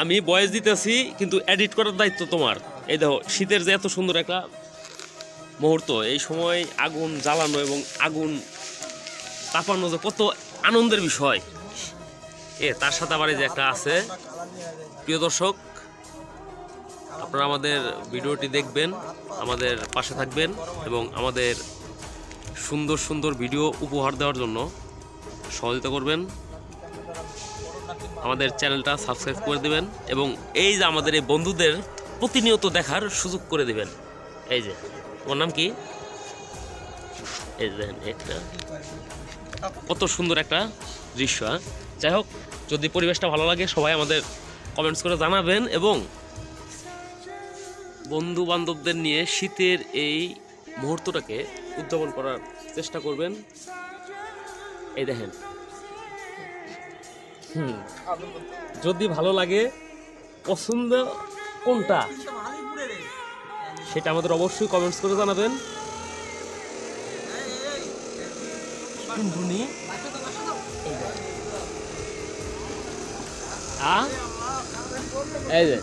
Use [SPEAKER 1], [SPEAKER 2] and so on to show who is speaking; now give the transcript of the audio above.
[SPEAKER 1] আমি বয়স দিতেছি, কিন্তু এডিট করার দায়িত্ব তোমার। এই দেখো, শীতের যে এত সুন্দর একটা মুহূর্ত, এই সময় আগুন জ্বালানো এবং আগুন তাপানো যে কত আনন্দের বিষয়। এ, তার সাথে আবার যে একটা আছে। প্রিয় দর্শক, আপনারা আমাদের ভিডিওটি দেখবেন, আমাদের পাশে থাকবেন এবং আমাদের সুন্দর সুন্দর ভিডিও উপহার দেওয়ার জন্য সহযোগিতা করবেন। আমাদের চ্যানেলটা সাবস্ক্রাইব করে দিবেন এবং এই যে আমাদের এই বন্ধুদের প্রতিনিয়ত দেখার সুযোগ করে দিবেন। এই যে, তোমার নাম কি? এই কত সুন্দর একটা দৃশ্য হ্যাঁ? যাই হোক, যদি পরিবেশটা ভালো লাগে, সবাই আমাদের কমেন্টস করে জানাবেন এবং বন্ধু বান্ধবদের নিয়ে শীতের এই মুহূর্তটাকে উদযাপন করার চেষ্টা করবেন। এই দেখেন যদি ভালো লাগে পছন্দ কোনটা সেটা আমাদের অবশ্যই কমেন্টস করে জানাবেন টুনটুনি এই যে।